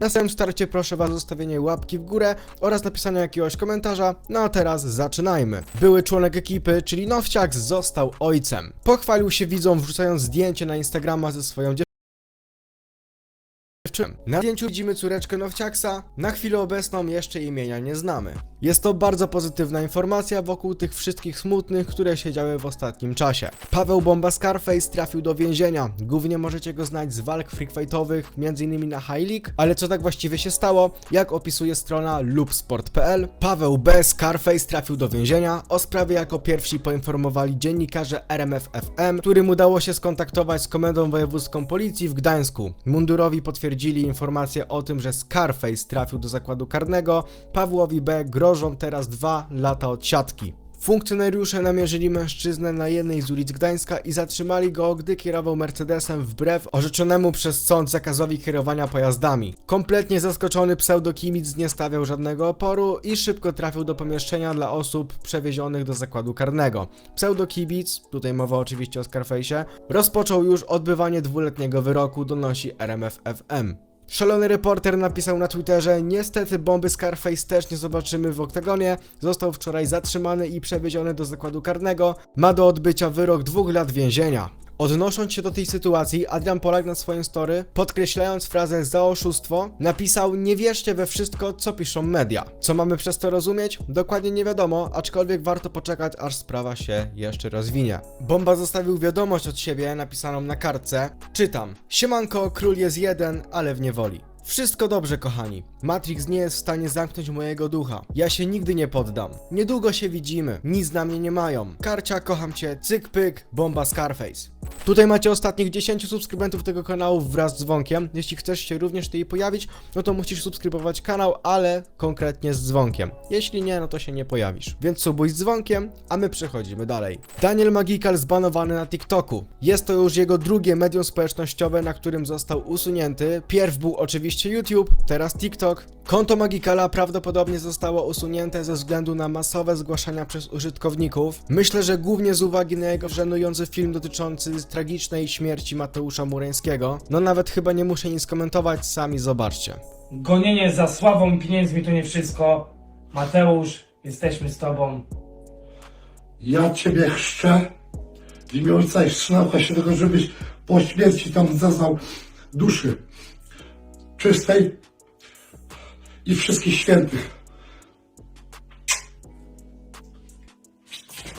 Na samym starcie proszę was o zostawienie łapki w górę oraz napisania jakiegoś komentarza. No a teraz zaczynajmy. Były członek ekipy, czyli Nowciak, został ojcem. Pochwalił się widzom wrzucając zdjęcie na Instagrama ze swoją dziewczyną. Na zdjęciu widzimy córeczkę Nowciaksa, na chwilę obecną jeszcze imienia nie znamy. Jest to bardzo pozytywna informacja wokół tych wszystkich smutnych, które się działy w ostatnim czasie. Paweł Bomba Scarface trafił do więzienia. Głównie możecie go znać z walk freakfightowych, m.in. na High League, ale co tak właściwie się stało? Jak opisuje strona loopsport.pl, Paweł B. Scarface trafił do więzienia. O sprawie jako pierwsi poinformowali dziennikarze RMFFM, którym udało się skontaktować z Komendą Wojewódzką Policji w Gdańsku. Mundurowi potwierdzili informację o tym, że Scarface trafił do zakładu karnego. Pawłowi B. grożą teraz dwa lata odsiadki. Funkcjonariusze namierzyli mężczyznę na jednej z ulic Gdańska i zatrzymali go, gdy kierował Mercedesem wbrew orzeczonemu przez sąd zakazowi kierowania pojazdami. Kompletnie zaskoczony pseudokimic nie stawiał żadnego oporu i szybko trafił do pomieszczenia dla osób przewiezionych do zakładu karnego. Pseudokibic, tutaj mowa oczywiście o Scarface'ie, rozpoczął już odbywanie dwuletniego wyroku, donosi RMFFM. Szalony reporter napisał na Twitterze: Niestety bomby Scarface też nie zobaczymy w oktagonie. Został wczoraj zatrzymany i przewieziony do zakładu karnego. Ma do odbycia wyrok dwóch lat więzienia. Odnosząc się do tej sytuacji, Adrian Polak na swoim story, podkreślając frazę za oszustwo, napisał nie wierzcie we wszystko, co piszą media. Co mamy przez to rozumieć? Dokładnie nie wiadomo, aczkolwiek warto poczekać, aż sprawa się jeszcze rozwinie. Bomba zostawił wiadomość od siebie, napisaną na kartce. Czytam. Siemanko, król jest jeden, ale w niewoli. Wszystko dobrze, kochani. Matrix nie jest w stanie zamknąć mojego ducha. Ja się nigdy nie poddam. Niedługo się widzimy. Nic na mnie nie mają. Karcia, kocham cię. Cyk pyk, bomba Scarface. Tutaj macie ostatnich 10 subskrybentów tego kanału wraz z dzwonkiem. Jeśli chcesz się również tutaj pojawić, no to musisz subskrybować kanał, ale konkretnie z dzwonkiem. Jeśli nie, no to się nie pojawisz. Więc subuj z dzwonkiem, a my przechodzimy dalej. Daniel Magikal zbanowany na TikToku. Jest to już jego drugie medium społecznościowe, na którym został usunięty. Pierw był oczywiście YouTube, teraz TikTok. Konto Magikala prawdopodobnie zostało usunięte ze względu na masowe zgłaszania przez użytkowników. Myślę, że głównie z uwagi na jego żenujący film dotyczący tragicznej śmierci Mateusza Mureńskiego. No nawet chyba nie muszę nic komentować, sami zobaczcie. Gonienie za sławą i pieniędzmi to nie wszystko. Mateusz, jesteśmy z tobą. Ja Ciebie chrzczę w imię Ojca i Syna się tego, żebyś po śmierci tam zaznał duszy czystej i wszystkich świętych.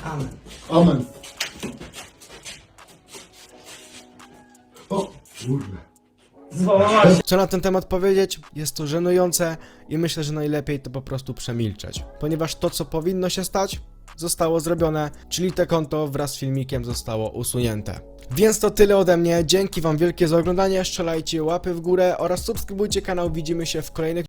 Amen. Amen. O, kurde. Zwołała się. Co na ten temat powiedzieć? Jest to żenujące i myślę, że najlepiej to po prostu przemilczeć. Ponieważ to, co powinno się stać, zostało zrobione, czyli te konto wraz z filmikiem zostało usunięte. Więc to tyle ode mnie. Dzięki Wam wielkie za oglądanie. Strzelajcie łapy w górę oraz subskrybujcie kanał. Widzimy się w kolejnych